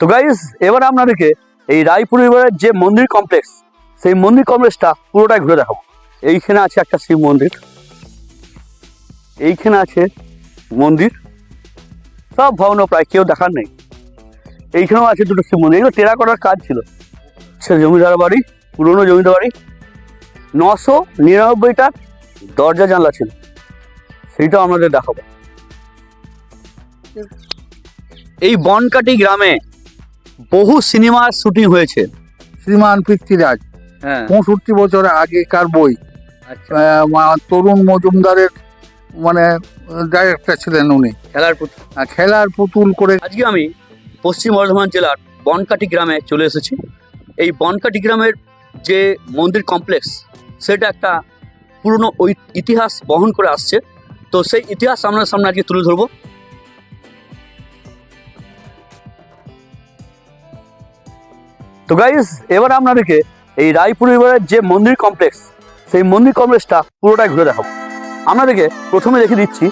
তো গাইস এবার আপনাদেরকে এই রায়পুর এবারের যে মন্দির কমপ্লেক্স সেই মন্দির কমপ্লেক্সটা পুরোটাই ঘুরে দেখাবো। এইখানে আছে একটা শিব মন্দির, এইখানে আছে মন্দির, সব ভবন প্রায়, কেউ দেখার নেই। এইখানেও আছে দুটো শিব মন্দির, এগুলো টেরা করার কাজ ছিল। সে জমিদার বাড়ি, পুরনো জমিদার বাড়ি, নশো নিরানব্বইটা দরজা জানলা ছিল। সেইটাও আমাদের দেখাবো। এই বনকাটি গ্রামে বহু সিনেমার শুটিং হয়েছে। শ্রীমান পৃথ্বীরাজ হ্যাঁ। পঁয়ষট্টি বছর আগেকার বই? আচ্ছা। আহ, তরুণ মজুমদারের মানে ডাইরেক্টর ছিলেন উনি। খেলার প্রতি আর খেলার পুতুল করে আজকে আমি পশ্চিম বর্ধমান জেলার বনকাটি গ্রামে চলে এসেছি। এই বনকাটি গ্রামের যে মন্দির কমপ্লেক্স সেটা একটা পুরনো ইতিহাস বহন করে আসছে। তো সেই ইতিহাস আপনার সামনে আজকে তুলে ধরবো। তো গাইজ এবার আপনাদেরকে এই রায়পুর এবারের যে মন্দির কমপ্লেক্স সেই মন্দির কমপ্লেক্সটা পুরোটাই ঘুরে দেখাবো। আপনাদেরকে প্রথমে দেখে দিচ্ছি,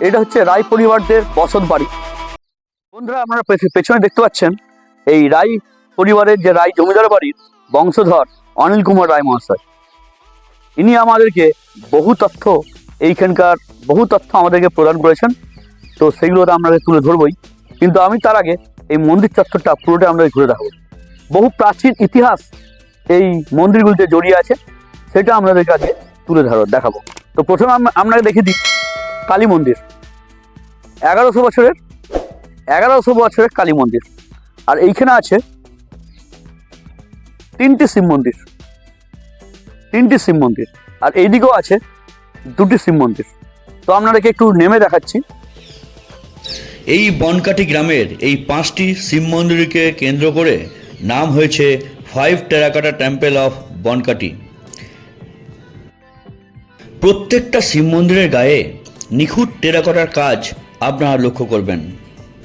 এটা হচ্ছে রায় পরিবারদের বসত বাড়ি। বন্ধুরা, আপনারা পেছ- পেছনে দেখতে পাচ্ছেন, এই রায় পরিবারের যে রায় জমিদার বাড়ির বংশধর অনিল কুমার রায় মহাশয়। ইনি আমাদেরকে বহু তথ্য, এইখানকার বহু তথ্য আমাদেরকে প্রদান করেছেন। তো সেগুলো আপনাদের তুলে ধরবই। কিন্তু আমি তার আগে এই মন্দির চত্বরটা পুরোটা আমরা ঘুরে দেখাবো। বহু প্রাচীন ইতিহাস এই মন্দিরগুলিতে জড়িয়ে আছে, সেটা আপনাদের কাছে তুলে ধরো, দেখাবো। তো প্রথমে আপনাকে দেখে দিই কালী মন্দির। এগারোশো বছরের এগারোশো বছরের কালী মন্দির। আর এইখানে আছে তিনটি শিব মন্দির। তিনটি শিব মন্দির। আর এইদিকেও আছে দুটি শিব মন্দির। তো আপনাদেরকে একটু নেমে দেখাচ্ছি। এই বনকাটি গ্রামের এই পাঁচটি শিব মন্দিরকে কেন্দ্র করে নাম হয়েছে five terracotta temple of Bonkati. প্রত্যেকটা শিব মন্দিরের গায়ে নিখুঁত টেরাকোটার কাজ আপনারা লক্ষ্য করবেন।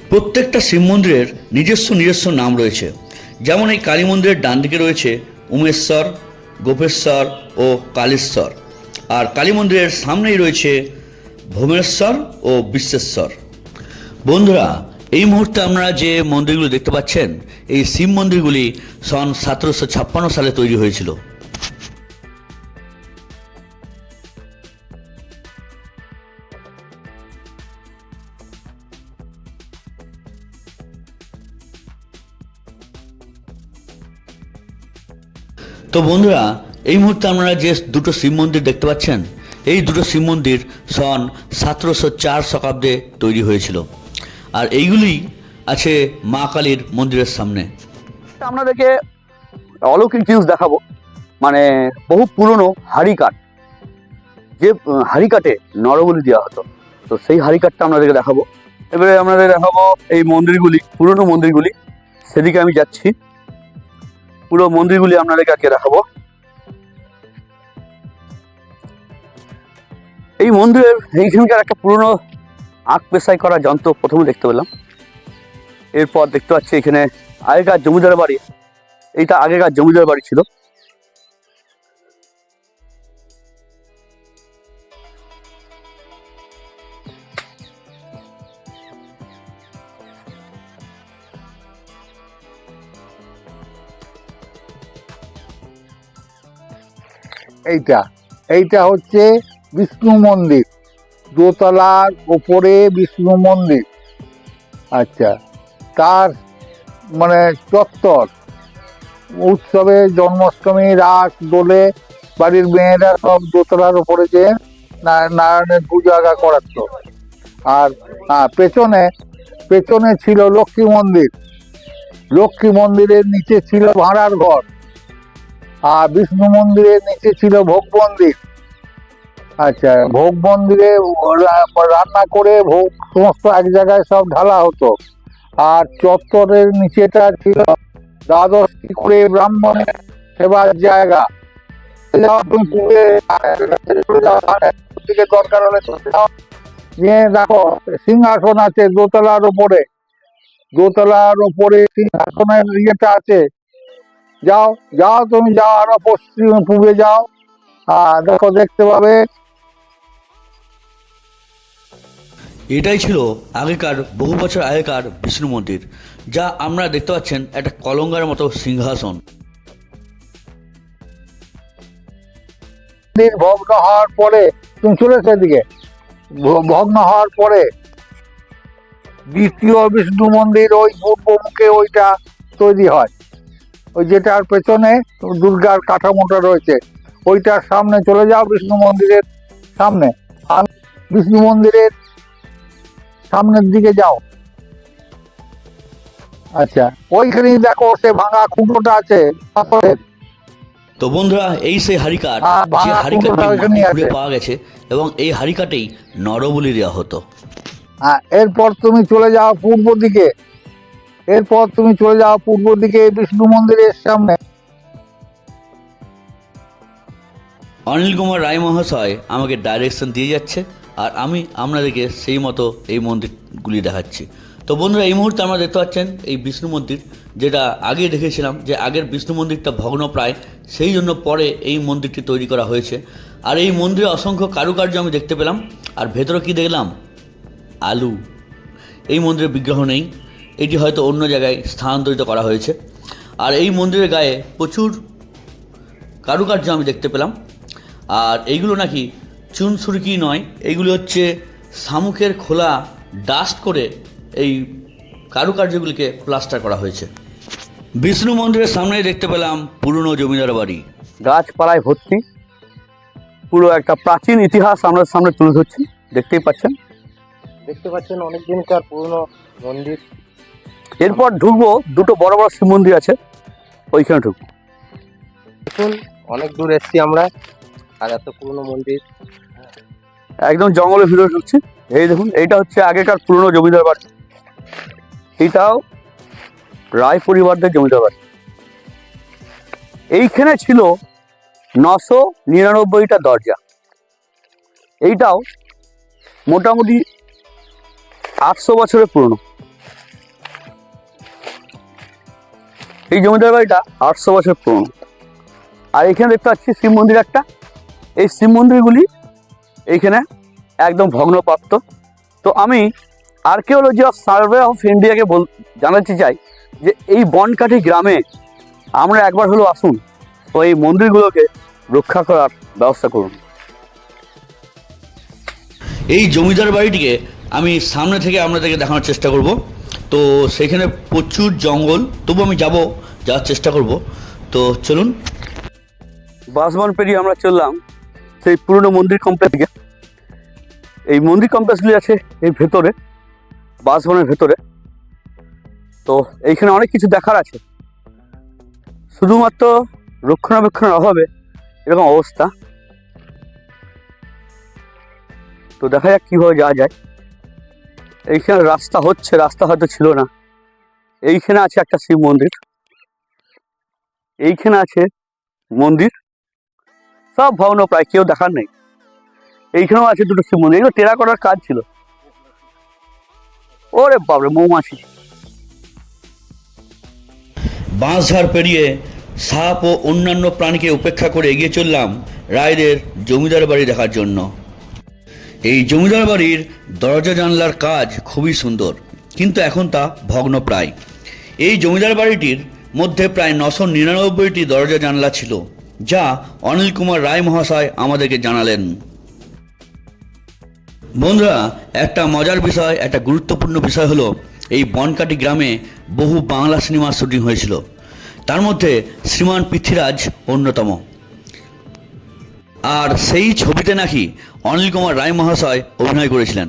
প্রত্যেকটা শিব মন্দিরের নিজস্ব নিজস্ব নাম রয়েছে। যেমন এই কালী মন্দিরের ডান দিকে রয়েছে উমেশ্বর, গোপেশ্বর ও কালেশ্বর। আর কালী মন্দিরের সামনেই রয়েছে ভুবনেশ্বর ও বিশ্বেশ্বর। বন্ধুরা এই মুহূর্তে আমরা যে মন্দিরগুলো দেখতে পাচ্ছেন, এই শিব মন্দিরগুলি সন সতেরোশো ছাপ্পান্ন সালে তৈরি হয়েছিল। তো বন্ধুরা, এই মুহূর্তে আপনারা যে দুটো শিব মন্দির দেখতে পাচ্ছেন, এই দুটো শিব মন্দির সন সতেরোশো চার শতাব্দে তৈরি হয়েছিল। আর এইগুলি আছে মা কালীর মন্দিরের সামনে। আপনাদেরকে অলৌকিক জিনিস দেখাবো। মানে বহু পুরনো হাড়ি কাঠ যে হাড়ি কাঠে নরবলি দেওয়া হতো। তো সেই হাড়ি কাঠটা আপনাদেরকে দেখাবো। এবারে আপনাদের দেখাবো এই মন্দিরগুলি, পুরনো মন্দিরগুলি। সেদিকে আমি যাচ্ছি। পুরো মন্দিরগুলি আপনাদেরকে আজকে দেখাবো। এই মন্দিরের এইখানকার একটা পুরনো আখ পেশাই করা যন্ত্র প্রথমে দেখতে পেলাম। এরপর দেখতে পাচ্ছি এখানে আগেকার জমিদার বাড়ি, এইটা আগেকার জমিদার বাড়ি ছিল। এইটা এইটা হচ্ছে বিষ্ণু মন্দির। দোতলার ওপরে বিষ্ণু মন্দির। আচ্ছা তার মানে চত্বর। উৎসবে জন্মাষ্টমী রাস দোলে বাড়ির মেয়েরা সব দোতলার ওপরে যে নারায়ণের পুজো আগা করাতো। আর পেছনে পেছনে ছিল লক্ষ্মী মন্দির। লক্ষ্মী মন্দিরের নিচে ছিল ভাড়ার ঘর। আর বিষ্ণু মন্দিরের নিচে ছিল ভোগ মন্দির। আচ্ছা ভোগ মন্দিরে রান্না করে ভোগ সমস্ত এক জায়গায় সব ঢালা হতো। আর চত্বরের নিচেটা ছিল দ্বাদশটি করে ব্রাহ্মণের সেবার জায়গা। দেখো, সিংহাসন আছে দোতলার ওপরে দোতলার ওপরে সিংহাসনের ইয়েটা আছে। যাও যাও তুমি, যাও, আরও পশ্চিম পূবে যাও। আর দেখো, দেখতে পাবে এটাই ছিল আগেকার বহু বছর আগেকার বিষ্ণু মন্দির, যা আমরা দেখতে পাচ্ছেন একটা কলঙ্গার মতো সিংহাসন। মন্দির ভগ্ন হওয়ার পরে, তুমি চলে সেদিকে ভগ্ন হওয়ার পরে, দ্বিতীয় বিষ্ণু মন্দির ওই পূর্ব মুখে ওইটা তৈরি হয়। ওই যেটার পেছনে দুর্গার কাঠামোটা রয়েছে। ওইটার সামনে চলে যাও বিষ্ণু মন্দিরের সামনে। আর বিষ্ণু মন্দিরের সামনের দিকে যাও। আচ্ছা ওইখানেই দেখো সে ভাঙা কুমড়োটা আছে পাথরের তো বন্ধুরা এই সেই হারিকাট যে ভাঙা হারিকাটি কুমড়োটা ওইখানেই মাটি খুঁড়ে আছে। পাওয়া গেছে এবং এই হারিকাটেই নরবলি দেওয়া হতো হ্যাঁ এরপর তুমি চলে যাও পূর্ব দিকে। এরপর তুমি চলে যাও পূর্ব দিকে বিষ্ণু মন্দিরের সামনে। অনিল কুমার রায় মহাশয় আমাকে ডাইরেকশন দিয়ে যাচ্ছে। আর আমি আপনাদেরকে সেই মতো এই মন্দিরগুলি দেখাচ্ছি। তো বন্ধুরা, এই মুহূর্তে আমরা দেখতে পাচ্ছেন এই বিষ্ণু মন্দির, যেটা আগে দেখেছিলাম যে আগের বিষ্ণু মন্দিরটা ভগ্নপ্রায়, সেই জন্য পরে এই মন্দিরটি তৈরি করা হয়েছে। আর এই মন্দিরে অসংখ্য কারুকার্য আমি দেখতে পেলাম। আর ভেতরে কি দেখলাম? আলু। এই মন্দিরের বিগ্রহ নেই। এটি হয়তো অন্য জায়গায় স্থানান্তরিত করা হয়েছে। আর এই মন্দিরের গায়ে প্রচুর কারুকার্য আমি দেখতে পেলাম। আর এইগুলো নাকি চুন সুরকি নয় এইগুলো হচ্ছে শামুকের খোলা ডাস্ট করে এই কারুকার্যগুলিকে প্লাস্টার করা হয়েছে। বিষ্ণু মন্দিরের সামনেই দেখতে পেলাম পুরনো জমিদার বাড়ি। গাছপালায় ভর্তি। পুরো একটা প্রাচীন ইতিহাস আমরা সামনে তুলে ধরছি। দেখতেই পাচ্ছেন। দেখতে পাচ্ছেন অনেক দিনকার পুরনো মন্দির। এরপর ঢুকবো দুটো বড় বড় শিব মন্দির আছে। ওইখানে ঢুকবো। দেখুন অনেক দূর এসছি আমরা আর এত পুরনো মন্দির। একদম জঙ্গলে ভিতরে ঢুকছি এই দেখুন, এইটা হচ্ছে আগেকার পুরনো জমিদার বাড়ি। এটাও রায় পরিবারদের জমিদার বাড়ি। এইখানে ছিল নশো নিরানব্বইটা দরজা। এইটাও মোটামুটি আটশো বছরের পুরনো। এই জমিদার বাড়িটা আটশো বছর পুরনো। আর এখানে দেখতে পাচ্ছি শিব মন্দির একটা। এই শিব মন্দিরগুলি এইখানে একদম ভগ্নপ্রাপ্ত। তো আমি আর্কিওলজি অফ সার্ভে অফ ইন্ডিয়াকে বল জানাতে চাই যে এই বনকাঠি গ্রামে আমরা একবার হলেও আসুন তো এই মন্দিরগুলোকে রক্ষা করার ব্যবস্থা করুন। এই জমিদার বাড়িটিকে আমি সামনে থেকে আপনাদেরকে দেখানোর চেষ্টা করব। তো সেখানে প্রচুর জঙ্গল তবু আমি যাব যাওয়ার চেষ্টা করব। তো চলুন। বাসবন পেরিয়ে আমরা চললাম সেই পুরনো মন্দির কমপ্লেক্সে এই মন্দির কমপ্লেক্সগুলি আছে এই ভেতরে বাসবনের ভেতরে। তো এইখানে অনেক কিছু দেখার আছে। শুধুমাত্র রক্ষণাবেক্ষণের অভাবে এরকম অবস্থা। তো দেখা যাক কীভাবে যাওয়া যায়। এইখানে রাস্তা হচ্ছে, রাস্তা হয়তো ছিল না। এইখানে আছে একটা শিব মন্দির। এইখানে আছে মন্দির। সব ভগ্ন প্রায়, কেউ দেখার নেই। এইখানেও আছে দুটো শিব মন্দির, এগুলো টেরা করার কাজ ছিল। ওরে বাবরে মৌমাছি। বাঁশঝাড় পেরিয়ে সাপ ও অন্যান্য প্রাণীকে উপেক্ষা করে এগিয়ে চললাম রায়দের জমিদার বাড়ি দেখার জন্য। এই জমিদার বাড়ির দরজা জানলার কাজ খুবই সুন্দর, কিন্তু এখন তা ভগ্নপ্রায়। এই জমিদার বাড়িটির মধ্যে প্রায় নশো নিরানব্বইটি দরজা জানলা ছিল, যা অনিল কুমার রায় মহাশয় আমাদেরকে জানালেন। বন্ধুরা, একটা মজার বিষয়, একটা গুরুত্বপূর্ণ বিষয় হলো, এই বনকাটি গ্রামে বহু বাংলা সিনেমার শুটিং হয়েছিল। তার মধ্যে শ্রীমান পৃথ্বীরাজ অন্যতম। আর সেই ছবিতে নাকি অনিল কুমার রায় মহাশয় অভিনয় করেছিলেন।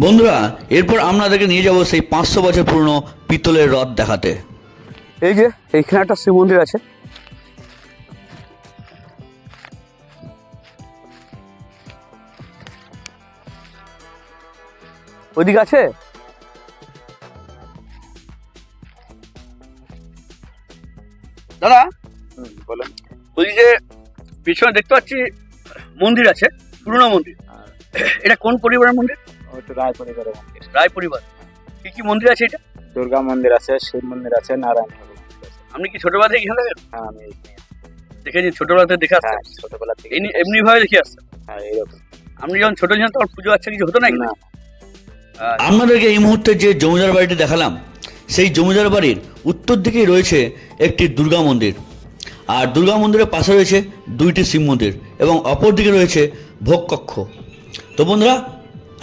বন্ধুরা, এরপর আপনাদেরকে নিয়ে যাব সেই পাঁচশো বছর পুরনো পিতলের রথ দেখাতে। এই যে, এইখানে একটা শিব মন্দির আছে। ওইদিকে আছে? দাদা? বলেন। ওই যে পিছনে দেখতে পাচ্ছি মন্দির আছে পুরনো মন্দির। এটা কোন পরিবারের মন্দির? ওই রায় পরিবারের মন্দির। রায় পরিবার। কি কি মন্দির আছে এটা? দুর্গা মন্দির আছে শিব মন্দির আছে নারায়ণ মন্দির আছে। আপনি কি ছোটবেলা থেকে এখানে দেখেন হ্যাঁ আমি এই- দেখেছি ছোটবেলা থেকে দেখে হ্যাঁ আসছেন ছোটবেলা থেকে এমনি এমনি ভাবে দেখে আসছেন? হ্যাঁ এইরকম। আপনি যখন ছোট ছিলেন তখন পুজো আচ্ছা কিছু হতো নাকি না। আপনাদেরকে এই মুহূর্তে যে জমিদার বাড়িটি দেখালাম, সেই জমিদার বাড়ির উত্তর দিকেই রয়েছে একটি দুর্গা মন্দির। আর দুর্গা মন্দিরের পাশে রয়েছে দুইটি শিব মন্দির এবং অপর দিকে রয়েছে ভোগকক্ষ তো বন্ধুরা,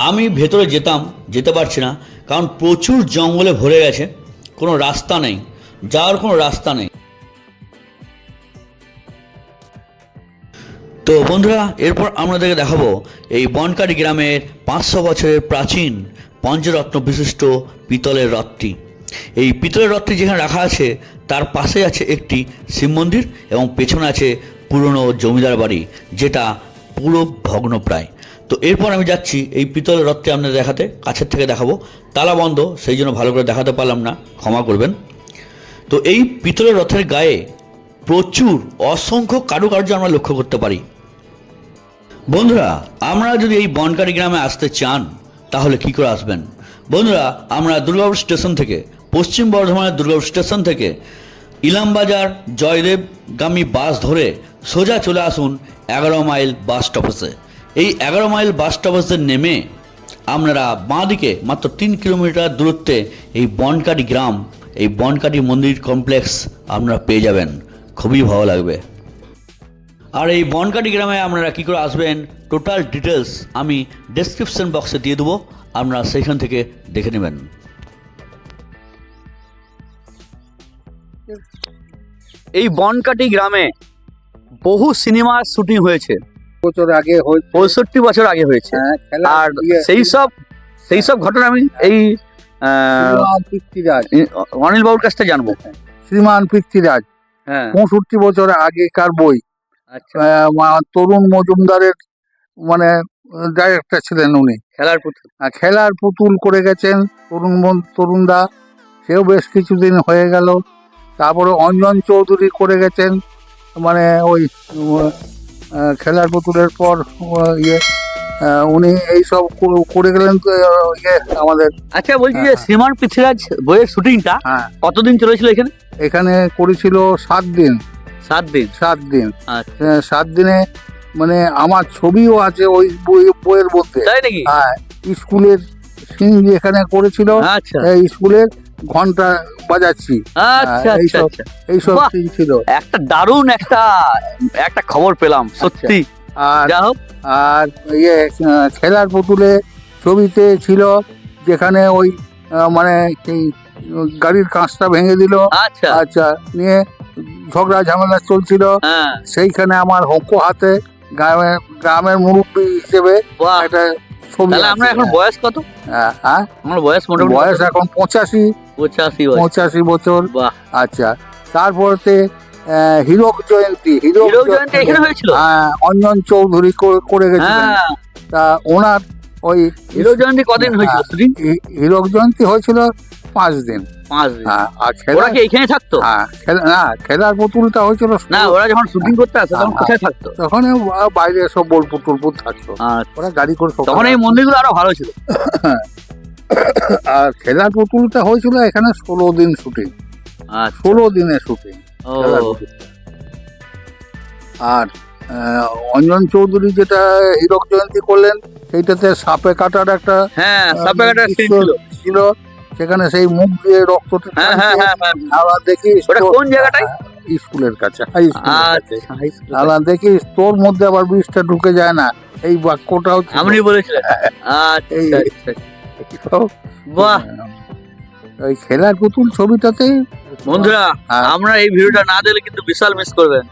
আমি ভেতরে যেতাম, যেতে পারছি না, কারণ প্রচুর জঙ্গলে ভরে গেছে, কোনো রাস্তা নেই, যাওয়ার কোনো রাস্তা নেই। তো বন্ধুরা, এরপর আপনাদেরকে দেখাবো এই বনকারি গ্রামের পাঁচশো বছরের প্রাচীন পঞ্চরত্ন বিশিষ্ট পিতলের রথটি। এই পিতলের রথটি যেখানে রাখা আছে, তার পাশে আছে একটি শিব মন্দির এবং পেছনে আছে পুরনো জমিদার বাড়ি, যেটা পুরো ভগ্নপ্রায়। তো এরপর আমি যাচ্ছি এই পিতলের রথটি আপনাদের দেখাতে, কাছের থেকে দেখাবো। তালা বন্ধ, সেই জন্য ভালো করে দেখাতে পারলাম না, ক্ষমা করবেন। তো এই পিতলের রথের গায়ে প্রচুর অসংখ্য কারুকার্য আমরা লক্ষ্য করতে পারি। বন্ধুরা, আমরা যদি এই বনকারি গ্রামে আসতে চান, তাহলে কি করে আসবেন? বন্ধুরা, আমরা দুর্গাপুর স্টেশন থেকে, পশ্চিম বর্ধমানের দুর্গাপুর স্টেশন থেকে ইলামবাজার জয়দেবগামী বাস ধরে সোজা চলে আসুন এগারো মাইল বাস স্টপেজে এই এগারো মাইল বাস স্টপেজে নেমে আপনারা বাঁদিকে মাত্র তিন কিলোমিটার দূরত্বে এই বনকাটি গ্রাম, এই বনকাটি মন্দির কমপ্লেক্স আপনারা পেয়ে যাবেন। খুবই ভালো লাগবে। আর এই বনকাটি গ্রামে আপনারা কী করে আসবেন? টোটাল ডিটেলস আমি ডেসক্রিপশন বক্সে দিয়ে দেবো। আপনারা সেইখান থেকে দেখে নেবেন। এই বনকাটি গ্রামে বহু সিনেমার শুটিং হয়েছে। বছর আগে হয়েছে। পঁয়ষট্টি বছর আগে হয়েছে। হ্যাঁ, আর সেই সব সেই সব ঘটনা আমি এই পৃথ্বীরাজ। অনিল বাবুর কাছ থেকে জানব। শ্রীমান পৃথ্বীরাজ। হ্যাঁ। পঁয়ষট্টি বছর আগেকার বই। তরুণ মজুমদারের মানে ডাইরেক্টর ছিলেন উনি। খেলার পুতুল। আর খেলার পুতুল করে গেছেন তরুণ তরুণদা সেও বেশ কিছুদিন হয়ে গেল। তারপরে অঞ্জন চৌধুরী করে গেছেন। মানে ওই খেলার পুতুলের পর ইয়ে উনি এইসব করে গেলেন তো ইয়ে আমাদের। আচ্ছা বলছি যে হ্যাঁ। শ্রীমান পৃথ্বীরাজ বইয়ের শুটিংটা হ্যাঁ। কতদিন চলেছিল এখানে? এখানে করেছিল সাত দিন। সাত দিন? সাত দিন। আচ্ছা। সাত দিনে মানে আমার ছবিও আছে ওই বই বইয়ের মধ্যে। তাই নাকি? হ্যাঁ স্কুলের সিন এখানে করেছিল আচ্ছা। স্কুলের ঘণ্টা বাজাচ্ছি। আচ্ছা হ্যাঁ, এইসব- এইসব সিন ছিল। একটা দারুণ একটা একটা খবর পেলাম সত্যি। আর আর ইয়ে খেলার পুতুলে ছবিতে ছিল যেখানে ওই মানে গাড়ির কাঁচটা ভেঙে দিল। আচ্ছা। আচ্ছা নিয়ে ঝগড়া ঝামেলা চলছিল। হ্যাঁ। সেইখানে আমার হকো হাতে গ্রামের গ্রামের মুরব্বী হিসেবে একটা তাহলে আমরা এখন বয়স কত? হ্যাঁ, হ্যাঁ। আমার বয়স মোটামুটি বয়স এখন পঁচাশি। পঁচাশি পঁচাশি বছর। আচ্ছা। তারপরে হীরক জয়ন্তী হীরক জয়ন্তী এখানে হয়েছিল? হ্যাঁ অঞ্জন চৌধুরী করে- গেছিলেন। হ্যাঁ। তা ওনার ওই হীরক জয়ন্তী কদিন হয়েছিল হীরক জয়ন্তী হয়েছিল পাঁচ দিন। পাঁচ দিন। হ্যাঁ আর ওরা খেলা কি এখানে থাকতো? হ্যাঁ খেলা- না খেলার পুতুলটা হয়েছিল না ওরা যখন শুটিং করতে আসতো তখন হ্যাঁ। কোথায় থাকতো? তখন বাইরে সব বোলপুর টোলপুর থাকতো। আচ্ছা। ওরা গাড়ি করে সকালে তখন এই মন্দিরগুলো আরও ভালো ছিল। আর খেলার পুতুলটা হয়েছিল এখানে ষোলো দিন শুটিং আচ্ছা। ষোলো দিনের শুটিং ও। খেলার পুতুল। আর আহ, অঞ্জন চৌধুরী যেটা হীরক জয়ন্তী করলেন সেইটাতে সাপে কাটার একটা হ্যাঁ সাপে কাটার ছিল। ছিল। সেখানে সেই মুখ দিয়ে রক্ত হ্যাঁ হ্যাঁ হ্যাঁ আবার দেখি কোন জায়গাটায়? স্কুলের কাছে। হাই স্কুলের আচ্ছা। আবার দেখি তোর মধ্যে আবার বিষটা ঢুকে যায় না। এই বাক্যটা হচ্ছে আপনি বলেছিলেন। আচ্ছা আচ্ছা। বাহ। ওই খেলার পুতুল ছবিটাতে বন্ধুরা। আমরা এই ভিডিওটা না দিলে কিন্তু বিশাল মিস করবেন।